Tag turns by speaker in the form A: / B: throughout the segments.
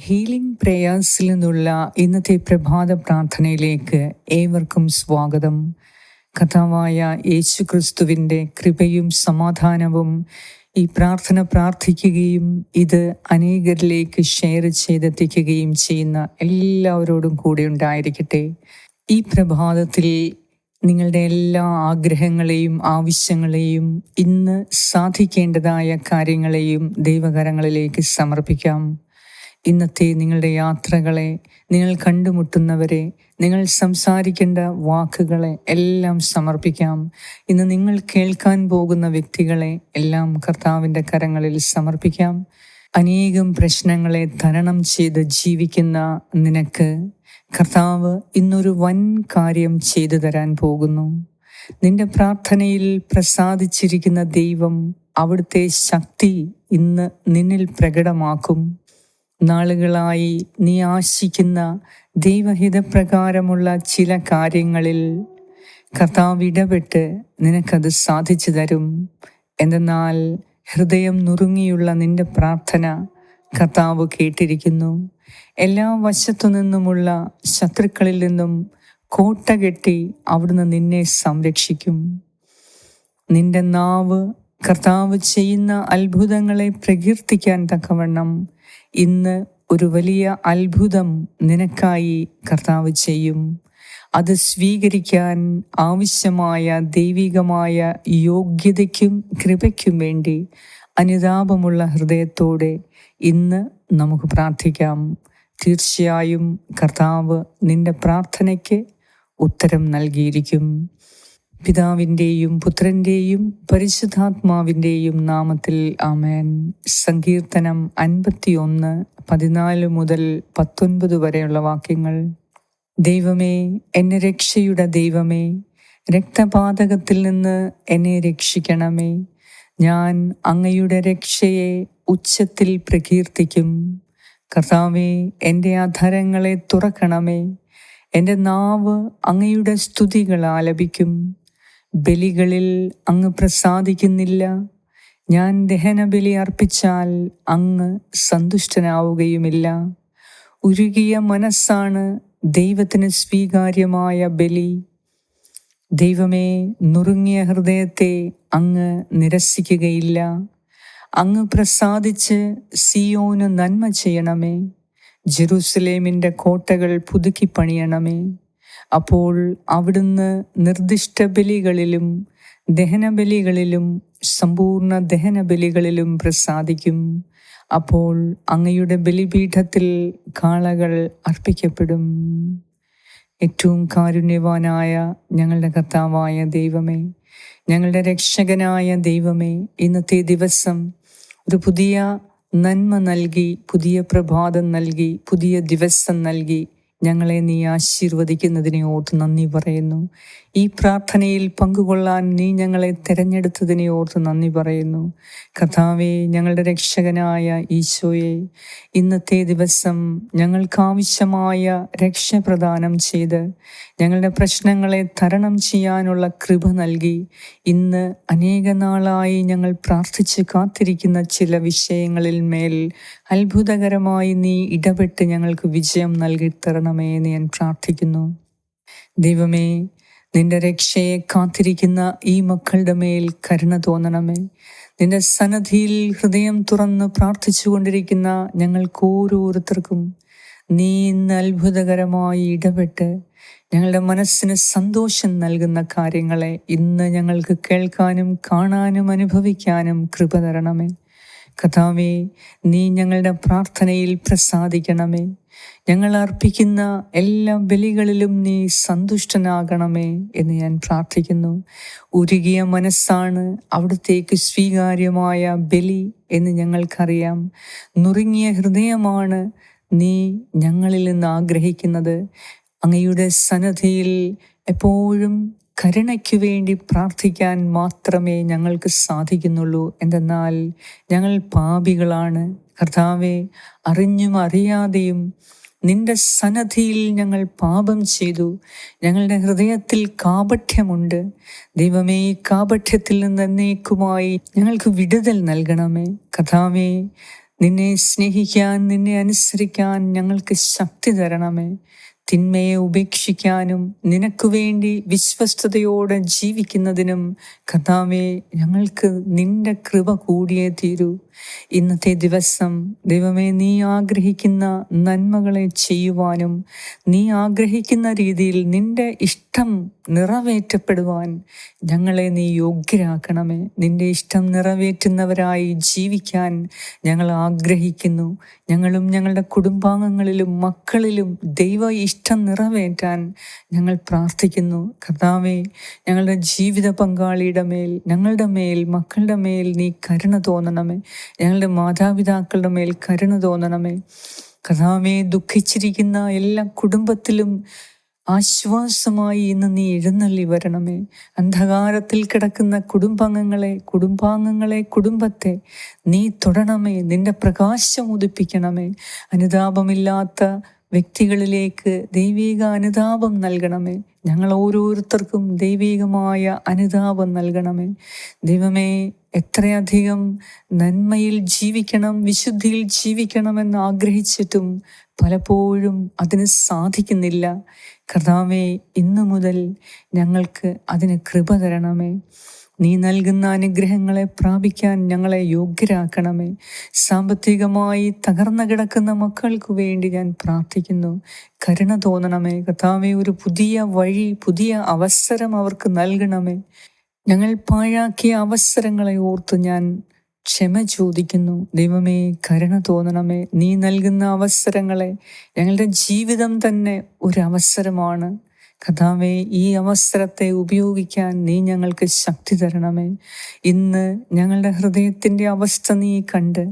A: Healing പ്രേയേഴ്സിൽ നിന്നുള്ള ഇന്നത്തെ പ്രഭാത പ്രാർത്ഥനയിലേക്ക് ഏവർക്കും സ്വാഗതം. കഥാവായ യേശു ക്രിസ്തുവിന്റെ കൃപയും സമാധാനവും ഈ പ്രാർത്ഥന പ്രാർത്ഥിക്കുകയും ഇത് അനേകരിലേക്ക് ഷെയർ ചെയ്തെത്തിക്കുകയും ചെയ്യുന്ന എല്ലാവരോടും കൂടെ ഉണ്ടായിരിക്കട്ടെ. ഈ പ്രഭാതത്തിൽ നിങ്ങളുടെ എല്ലാ ആഗ്രഹങ്ങളെയും ആവശ്യങ്ങളെയും ഇന്ന് സാധിക്കേണ്ടതായ കാര്യങ്ങളെയും ദൈവകരങ്ങളിലേക്ക് സമർപ്പിക്കാം. ഇന്നത്തെ നിങ്ങളുടെ യാത്രകളെ നിങ്ങൾ കണ്ടുമുട്ടുന്നവരെ നിങ്ങൾ സംസാരിക്കേണ്ട വാക്കുകളെ എല്ലാം സമർപ്പിക്കാം. ഇന്ന് നിങ്ങൾ കേൾക്കാൻ പോകുന്ന വ്യക്തികളെ എല്ലാം കർത്താവിന്റെ കരങ്ങളിൽ സമർപ്പിക്കാം. അനേകം പ്രശ്നങ്ങളെ തരണം ചെയ്ത് ജീവിക്കുന്ന നിനക്ക് കർത്താവ് ഇന്നൊരു വൻ കാര്യം ചെയ്തു തരാൻ പോകുന്നു. നിന്റെ പ്രാർത്ഥനയിൽ പ്രസാദിച്ചിരിക്കുന്ന ദൈവം അവിടുത്തെ ശക്തി ഇന്ന് നിന്നിൽ പ്രകടമാക്കും. നാളുകളായി നീ ആശിക്കുന്ന ദൈവഹിതപ്രകാരമുള്ള ചില കാര്യങ്ങളിൽ കഥാവിടപെട്ട് നിനക്കത് സാധിച്ചു തരും. എന്തെന്നാൽ ഹൃദയം നുറുങ്ങിയുള്ള നിന്റെ പ്രാർത്ഥന കർത്താവ് കേട്ടിരിക്കുന്നു. എല്ലാ വശത്തു നിന്നുമുള്ള ശത്രുക്കളിൽ നിന്നും കോട്ട കെട്ടി അവിടുന്ന് നിന്നെ സംരക്ഷിക്കും. നിന്റെ നാവ് കർത്താവ് ചെയ്യുന്ന അത്ഭുതങ്ങളെ പ്രകീർത്തിക്കാൻ തക്കവണ്ണം ഇന്ന് ഒരു വലിയ അത്ഭുതം നിനക്കായി കർത്താവ് ചെയ്യും. അത് സ്വീകരിക്കാൻ ആവശ്യമായ ദൈവികമായ യോഗ്യതയ്ക്കും കൃപയ്ക്കും വേണ്ടി അനുതാപമുള്ള ഹൃദയത്തോടെ ഇന്ന് നമുക്ക് പ്രാർത്ഥിക്കാം. തീർച്ചയായും കർത്താവ് നിന്റെ പ്രാർത്ഥനയ്ക്ക് ഉത്തരം നൽകിയിരിക്കും. പിതാവിന്റെയും പുത്രന്റെയും പരിശുദ്ധാത്മാവിന്റെയും നാമത്തിൽ ആമേൻ. സങ്കീർത്തനം അൻപത്തിയൊന്ന് പതിനാല് മുതൽ പത്തൊൻപത് വരെയുള്ള വാക്യങ്ങൾ. ദൈവമേ എന്നെ രക്ഷയുടെ ദൈവമേ രക്തപാതകത്തിൽ നിന്ന് എന്നെ രക്ഷിക്കണമേ. ഞാൻ അങ്ങയുടെ രക്ഷയെ ഉച്ചത്തിൽ പ്രകീർത്തിക്കും. കർത്താവെ എന്റെ അധരങ്ങളെ തുറക്കണമേ. എന്റെ നാവ് അങ്ങയുടെ സ്തുതികൾ ആലപിക്കും ബലികളിൽ അങ്ങ് പ്രസാദിക്കുന്നില്ല. ഞാൻ ദഹനബലി അർപ്പിച്ചാൽ അങ്ങ് സന്തുഷ്ടനാവുകയുമില്ല. ഉരുകിയ മനസ്സാണ് ദൈവത്തിന് സ്വീകാര്യമായ ബലി. ദൈവമേ നുറുങ്ങിയ ഹൃദയത്തെ അങ്ങ് നിരസിക്കുകയില്ല. അങ്ങ് പ്രസാദിച്ച് സിയോന് നന്മ ചെയ്യണമേ. ജെറൂസലേമിന്റെ കോട്ടകൾ പുതുക്കി പണിയണമേ അപ്പോൾ അവിടുന്ന് നിർദ്ദിഷ്ട ബലികളിലും ദഹനബലികളിലും സമ്പൂർണ ദഹനബലികളിലും പ്രസാദിക്കും. അപ്പോൾ അങ്ങയുടെ ബലിപീഠത്തിൽ കാളകൾ അർപ്പിക്കപ്പെടും. ഏറ്റവും കാരുണ്യവാനായ ഞങ്ങളുടെ കർത്താവായ ദൈവമേ ഞങ്ങളുടെ രക്ഷകനായ ദൈവമേ ഇന്നത്തെ ദിവസം ഒരു പുതിയ നന്മ നൽകി പുതിയ പ്രഭാതം നൽകി പുതിയ ദിവസം നൽകി ഞങ്ങളെ നീ ആശീർവദിക്കുന്നതിനെ ഓർത്ത് നന്ദി പറയുന്നു. ഈ പ്രാർത്ഥനയിൽ പങ്കുകൊള്ളാൻ നീ ഞങ്ങളെ തിരഞ്ഞെടുത്തതിനെ ഓർത്ത് നന്ദി പറയുന്നു. കഥാവെ ഞങ്ങളുടെ രക്ഷകനായ ഈശോയെ ഇന്നത്തെ ദിവസം ഞങ്ങൾക്കാവശ്യമായ രക്ഷ പ്രദാനം ചെയ്ത് ഞങ്ങളുടെ പ്രശ്നങ്ങളെ തരണം ചെയ്യാനുള്ള കൃപ നൽകി ഇന്ന് അനേക നാളായി ഞങ്ങൾ പ്രാർത്ഥിച്ച് കാത്തിരിക്കുന്ന ചില വിഷയങ്ങളിൽ മേൽ അത്ഭുതകരമായി നീ ഇടപെട്ട് ഞങ്ങൾക്ക് വിജയം നൽകി തരണമേ എന്ന് ഞാൻ പ്രാർത്ഥിക്കുന്നു. ദൈവമേ നിന്റെ രക്ഷയെ കാത്തിരിക്കുന്ന ഈ മക്കളുടെ മേൽ കരുണ തോന്നണമേ. നിന്റെ സന്നദ്ധിയിൽ ഹൃദയം തുറന്ന് പ്രാർത്ഥിച്ചു കൊണ്ടിരിക്കുന്ന ഞങ്ങൾക്ക് ഓരോരുത്തർക്കും നീ ഇന്ന് അത്ഭുതകരമായി ഇടപെട്ട് ഞങ്ങളുടെ മനസ്സിന് സന്തോഷം നൽകുന്ന കാര്യങ്ങളെ ഇന്ന് ഞങ്ങൾക്ക് കേൾക്കാനും കാണാനും അനുഭവിക്കാനും കൃപ തരണമേ. കഥാവേ നീ ഞങ്ങളുടെ പ്രാർത്ഥനയിൽ പ്രസാദിക്കണമേ. ഞങ്ങൾ അർപ്പിക്കുന്ന എല്ലാ ബലികളിലും നീ സന്തുഷ്ടനാകണമേ എന്ന് ഞാൻ പ്രാർത്ഥിക്കുന്നു. ഉരുകിയ മനസ്സാണ് അവിടത്തേക്ക് സ്വീകാര്യമായ ബലി എന്ന് ഞങ്ങൾക്കറിയാം. നുറുങ്ങിയ ഹൃദയമാണ് നീ ഞങ്ങളിൽ നിന്ന് ആഗ്രഹിക്കുന്നത്. അങ്ങയുടെ സന്നദ്ധയിൽ എപ്പോഴും കരുണയ്ക്കു വേണ്ടി പ്രാർത്ഥിക്കാൻ മാത്രമേ ഞങ്ങൾക്ക് സാധിക്കുന്നുള്ളൂ. എന്തെന്നാൽ ഞങ്ങൾ പാപികളാണ്. കർത്താവെ അറിഞ്ഞും അറിയാതെയും നിന്റെ സന്നദ്ധിയിൽ ഞങ്ങൾ പാപം ചെയ്തു. ഞങ്ങളുടെ ഹൃദയത്തിൽ കാപഠ്യമുണ്ട്. ദൈവമേ ഈ കാപഠ്യത്തിൽ നിന്ന് എന്നേക്കുമായി ഞങ്ങൾക്ക് വിടുതൽ നൽകണമേ. കഥാവേ നിന്നെ സ്നേഹിക്കാൻ നിന്നെ അനുസരിക്കാൻ ഞങ്ങൾക്ക് ശക്തി തരണമേ. തിന്മയെ ഉപേക്ഷിക്കാനും നിനക്ക് വേണ്ടി വിശ്വസ്തയോടെ ജീവിക്കുന്നതിനും കഥാവെ ഞങ്ങൾക്ക് നിന്റെ കൃപ കൂടിയേ തീരൂ. ഇന്നത്തെ ദിവസം ദൈവമേ നീ ആഗ്രഹിക്കുന്ന നന്മകളെ ചെയ്യുവാനും നീ ആഗ്രഹിക്കുന്ന രീതിയിൽ നിന്റെ ഇഷ്ടം നിറവേറ്റപ്പെടുവാൻ ഞങ്ങളെ നീ യോഗ്യരാക്കണമേ. നിന്റെ ഇഷ്ടം നിറവേറ്റുന്നവരായി ജീവിക്കാൻ ഞങ്ങൾ ആഗ്രഹിക്കുന്നു. ഞങ്ങളും ഞങ്ങളുടെ കുടുംബാംഗങ്ങളിലും മക്കളിലും ദൈവ ഇഷ്ടം നിറവേറ്റാൻ ഞങ്ങൾ പ്രാർത്ഥിക്കുന്നു. കർത്താവെ ഞങ്ങളുടെ ജീവിത പങ്കാളിയുടെ മേൽ ഞങ്ങളുടെ മേൽ മക്കളുടെ മേൽ നീ കരുണ തോന്നണമേ. ഞങ്ങളുടെ മാതാപിതാക്കളുടെ മേൽ കരുണ തോന്നണമേ. കർത്താവെ ദുഃഖിച്ചിരിക്കുന്ന എല്ലാ കുടുംബത്തിലും ആശ്വാസമായി ഇന്ന് നീ എഴുന്നള്ളി വരണമേ. അന്ധകാരത്തിൽ കിടക്കുന്ന കുടുംബാംഗങ്ങളെ കുടുംബാംഗങ്ങളെ കുടുംബത്തെ നീ തൊടണമേ. നിന്റെ പ്രകാശം ഉദിപ്പിക്കണമേ. അനുതാപമില്ലാത്ത വ്യക്തികളിലേക്ക് ദൈവിക അനുതാപം നൽകണമേ. ഞങ്ങൾ ഓരോരുത്തർക്കും ദൈവികമായ അനുതാപം നൽകണമേ. ദൈവമേ എത്രയധികം നന്മയിൽ ജീവിക്കണം വിശുദ്ധിയിൽ ജീവിക്കണമെന്ന് ആഗ്രഹിച്ചിട്ടും പലപ്പോഴും അതിന് സാധിക്കുന്നില്ല. കർത്താവെ ഇന്നു മുതൽ ഞങ്ങൾക്ക് അതിന് കൃപ തരണമേ. നീ നൽകുന്ന അനുഗ്രഹങ്ങളെ പ്രാപിക്കാൻ ഞങ്ങളെ യോഗ്യരാക്കണമേ. സാമ്പത്തികമായി തകർന്നു കിടക്കുന്ന മക്കൾക്ക് വേണ്ടി ഞാൻ പ്രാർത്ഥിക്കുന്നു. കരുണ തോന്നണമേ. കഥാവെ ഒരു പുതിയ വഴി പുതിയ അവസരം അവർക്ക് നൽകണമേ. ഞങ്ങൾ പാഴാക്കിയ അവസരങ്ങളെ ഓർത്ത് ഞാൻ ക്ഷമ ചോദിക്കുന്നു. ദൈവമേ കരുണ തോന്നണമേ. നീ നൽകുന്ന അവസരങ്ങളെ ഞങ്ങളുടെ ജീവിതം തന്നെ ഒരു അവസരമാണ്. കഥാവെ ഈ അവസരത്തെ ഉപയോഗിക്കാൻ നീ ഞങ്ങൾക്ക് ശക്തി തരണമേ. ഇന്ന് ഞങ്ങളുടെ ഹൃദയത്തിന്റെ അവസ്ഥ നീ കണ്ട്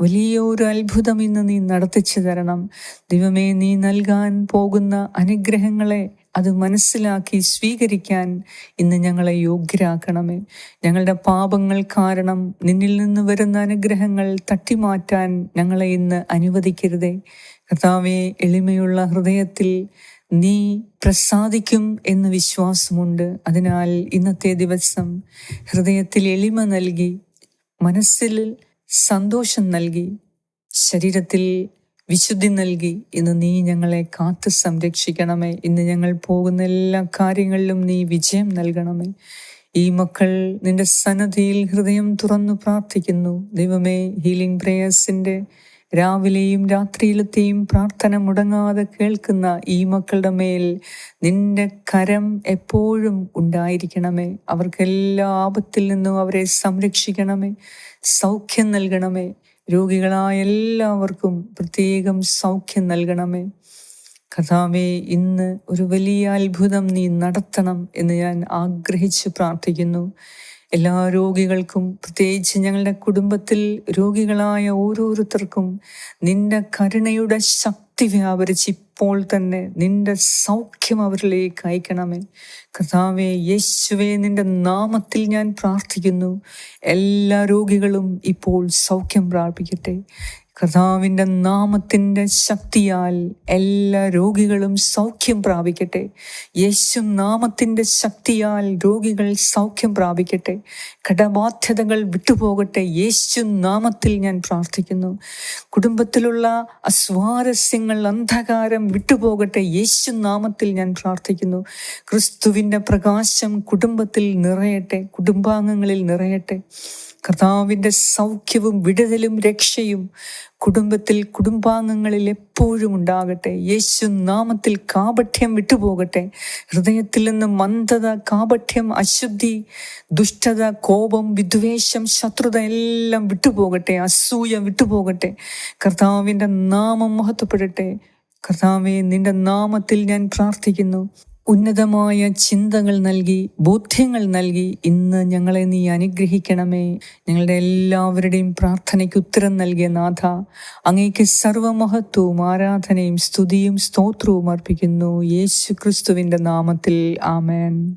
A: വലിയൊരു അത്ഭുതം ഇന്ന് നീ നടത്തിച്ചു തരണം. ദൈവമേ നീ നൽകാൻ പോകുന്ന അനുഗ്രഹങ്ങളെ അത് മനസ്സിലാക്കി സ്വീകരിക്കാൻ ഇന്ന് ഞങ്ങളെ യോഗ്യരാക്കണമേ. ഞങ്ങളുടെ പാപങ്ങൾ കാരണം നിന്നിൽ നിന്ന് വരുന്ന അനുഗ്രഹങ്ങൾ തട്ടിമാറ്റാൻ ഞങ്ങളെ ഇന്ന് അനുവദിക്കരുതേ. കർത്താവെ എളിമയുള്ള ഹൃദയത്തിൽ നീ പ്രസാദിക്കും എന്ന് വിശ്വാസമുണ്ട്. അതിനാൽ ഇന്നത്തെ ദിവസം ഹൃദയത്തിൽ എളിമ നൽകി മനസ്സിൽ സന്തോഷം നൽകി ശരീരത്തിൽ വിശുദ്ധി നൽകി. ഇന്ന് നീ ഞങ്ങളെ കാത്തു സംരക്ഷിക്കണമേ. ഇന്ന് ഞങ്ങൾ പോകുന്ന എല്ലാ കാര്യങ്ങളിലും നീ വിജയം നൽകണമേ. ഈ മക്കൾ നിന്റെ സന്നദ്ധിയിൽ ഹൃദയം തുറന്നു പ്രാർത്ഥിക്കുന്നു. ദൈവമേ ഹീലിംഗ് പ്രേയേഴ്സിന്റെ രാവിലെയും രാത്രിയിലത്തെയും പ്രാർത്ഥന മുടങ്ങാതെ കേൾക്കുന്ന ഈ മക്കളുടെ മേൽ നിന്റെ കരം എപ്പോഴും ഉണ്ടായിരിക്കണമേ. അവർക്കെല്ലാ ആപത്തിൽ നിന്നും അവരെ സംരക്ഷിക്കണമേ. സൗഖ്യം നൽകണമേ. രോഗികളായ എല്ലാവർക്കും പ്രത്യേകം സൗഖ്യം നൽകണമേ. കഥാവെ ഇന്ന് ഒരു വലിയ അത്ഭുതം നീ നടത്തണം എന്ന് ഞാൻ ആഗ്രഹിച്ച് പ്രാർത്ഥിക്കുന്നു. എല്ലാ രോഗികൾക്കും പ്രത്യേകിച്ച് ഞങ്ങളുടെ കുടുംബത്തിൽ രോഗികളായ ഓരോരുത്തർക്കും നിന്റെ കരുണയുടെ ശക്തി വ്യാപരിച്ച് ഇപ്പോൾ തന്നെ നിന്റെ സൗഖ്യം അവരിലേക്ക് അയക്കണമേ. കഥാവെ യേശുവെ നിന്റെ നാമത്തിൽ ഞാൻ പ്രാർത്ഥിക്കുന്നു. എല്ലാ രോഗികളും ഇപ്പോൾ സൗഖ്യം പ്രാപിക്കട്ടെ. കർത്താവിന്റെ നാമത്തിന്റെ ശക്തിയാൽ എല്ലാ രോഗികളും സൗഖ്യം പ്രാപിക്കട്ടെ. യേശു നാമത്തിന്റെ ശക്തിയാൽ രോഗികൾ സൗഖ്യം പ്രാപിക്കട്ടെ. കടബാധ്യതകൾ വിട്ടുപോകട്ടെ. യേശു നാമത്തിൽ ഞാൻ പ്രാർത്ഥിക്കുന്നു. കുടുംബത്തിലുള്ള അസ്വാരസ്യങ്ങൾ അന്ധകാരം വിട്ടുപോകട്ടെ. യേശു നാമത്തിൽ ഞാൻ പ്രാർത്ഥിക്കുന്നു. ക്രിസ്തുവിന്റെ പ്രകാശം കുടുംബത്തിൽ നിറയട്ടെ. കുടുംബാംഗങ്ങളിൽ നിറയട്ടെ. കർത്താവിന്റെ സൗഖ്യവും വിടുതലും രക്ഷയും കുടുംബത്തിൽ കുടുംബാംഗങ്ങളിൽ എപ്പോഴും ഉണ്ടാകട്ടെ. യേശു നാമത്തിൽ കാപഠ്യം വിട്ടുപോകട്ടെ. ഹൃദയത്തിൽ നിന്ന് മന്ദത കാപഠ്യം അശുദ്ധി ദുഷ്ടത കോപം വിദ്വേഷം ശത്രുത എല്ലാം വിട്ടുപോകട്ടെ. അസൂയ വിട്ടുപോകട്ടെ. കർത്താവിന്റെ നാമം മഹത്വപ്പെടട്ടെ. കർത്താവെ നിന്റെ നാമത്തിൽ ഞാൻ പ്രാർത്ഥിക്കുന്നു. ഉന്നതമായ ചിന്തകൾ നൽകി ബോധ്യങ്ങൾ നൽകി ഇന്ന് ഞങ്ങളെ നീ അനുഗ്രഹിക്കണമേ. ഞങ്ങളുടെ എല്ലാവരുടെയും പ്രാർത്ഥനയ്ക്ക് ഉത്തരം നൽകിയ നാഥ അങ്ങേക്ക് സർവമഹത്വവും ആരാധനയും സ്തുതിയും സ്തോത്രവും അർപ്പിക്കുന്നു. യേശു ക്രിസ്തുവിന്റെ നാമത്തിൽ ആമേൻ.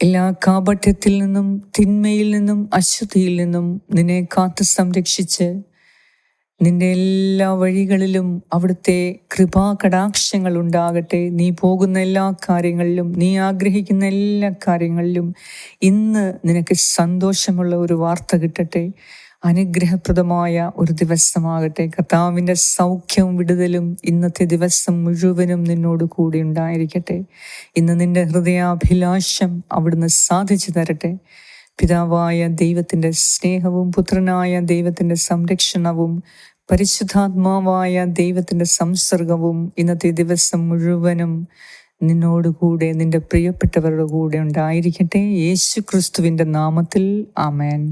A: എല്ലാ കാപഠ്യത്തിൽ നിന്നും തിന്മയിൽ നിന്നും അശുദ്ധിയിൽ നിന്നും നിന്നെ കാത്തു സംരക്ഷിച്ച് നിന്റെ എല്ലാ വഴികളിലും അവിടുത്തെ കൃപാകടാക്ഷങ്ങൾ ഉണ്ടാകട്ടെ. നീ പോകുന്ന എല്ലാ കാര്യങ്ങളിലും നീ ആഗ്രഹിക്കുന്ന എല്ലാ കാര്യങ്ങളിലും ഇന്ന് നിനക്ക് സന്തോഷമുള്ള ഒരു വാർത്ത കിട്ടട്ടെ. അനുഗ്രഹപ്രദമായ ഒരു ദിവസമാകട്ടെ. കർത്താവിന്റെ സൗഖ്യവും വിടുതലും ഇന്നത്തെ ദിവസം മുഴുവനും നിന്നോട് കൂടി ഉണ്ടായിരിക്കട്ടെ. ഇന്ന് നിന്റെ ഹൃദയാഭിലാഷം അവിടുന്ന് സാധിച്ചു തരട്ടെ. പിതാവായ ദൈവത്തിന്റെ സ്നേഹവും പുത്രനായ ദൈവത്തിന്റെ സംരക്ഷണവും പരിശുദ്ധാത്മാവായ ദൈവത്തിന്റെ സംസർഗവും ഇന്നത്തെ ദിവസം മുഴുവനും നിന്നോടുകൂടെ നിന്റെ പ്രിയപ്പെട്ടവരുടെ കൂടെ ഉണ്ടായിരിക്കട്ടെ. യേശു ക്രിസ്തുവിന്റെ നാമത്തിൽ ആമേൻ.